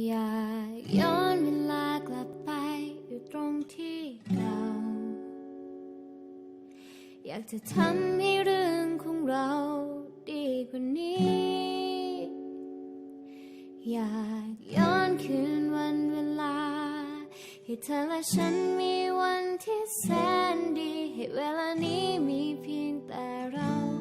อยากย้อนเวลากลับไปอยู่ตรงที่เราอยากจะทำให้เรื่องของเราดีกว่านี้ อยากย้อนคืนวันเวลา ให้เธอและฉันมีวันที่แสนดี ให้เวลานี้มีเพียงแต่เรา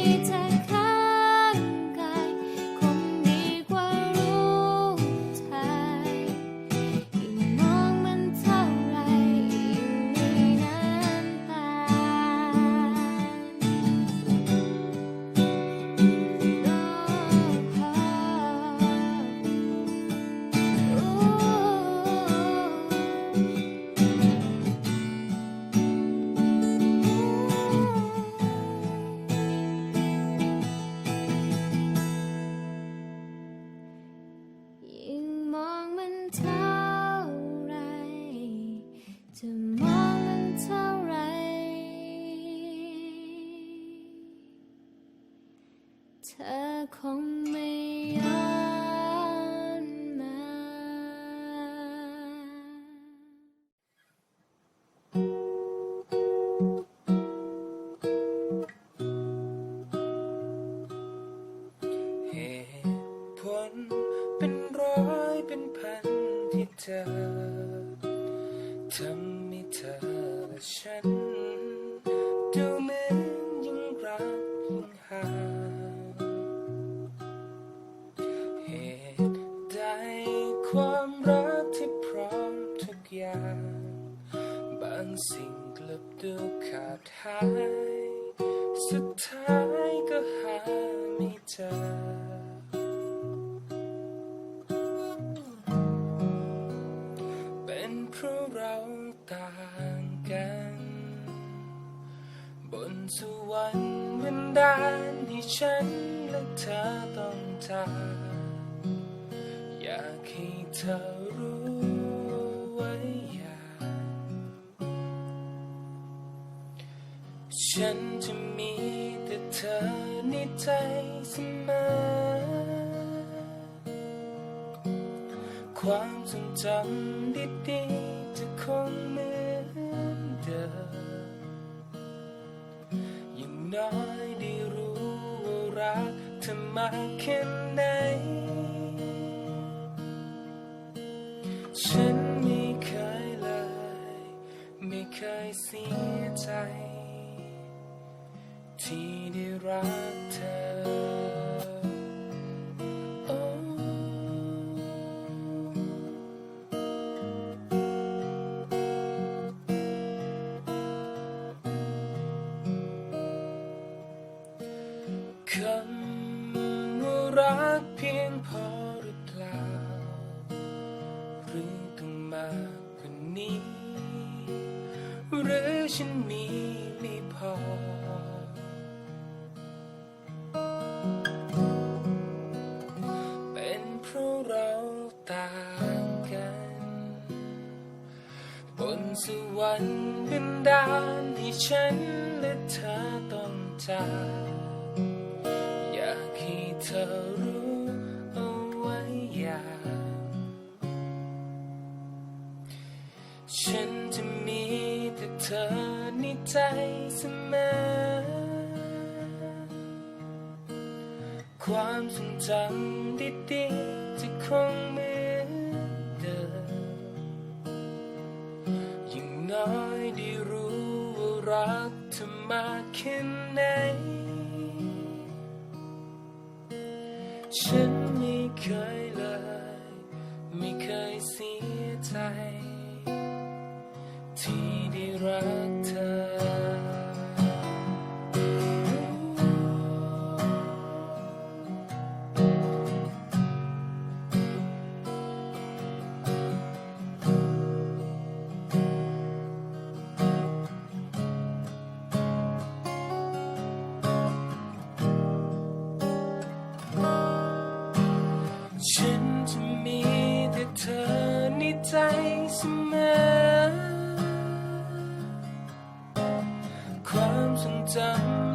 time. ธอคงไม่ยอนมา เหตุผลเป็นร้อยเป็นพันที่เธอ quite ให้เธอรู้ไว้อย่างฉันจะมีแต่เธอในใจเสมอ ความทรงจำดีๆจะคงเหมือนเดิมอย่างน้อยได้รู้ว่ารักเธอมากแค่ไหน ฉันไม่เคยเลย ไม่เคยเสียใจ ที่ได้รัก หรือต้องมากกว่านี้ หรือฉันมีไม่พอ เป็นเพราะเราต่างกัน บนสวรรค์บันดาลให้ฉันและเธอต้องจากอยากให้เธอรู้ ฉันจะมีแต่เธอในใจเสมอ ความทรงจำดีๆจะคงเหมือนเดิมอย่างน้อยได้รู้ว่ารักเธอมากแค่ไหน ไ time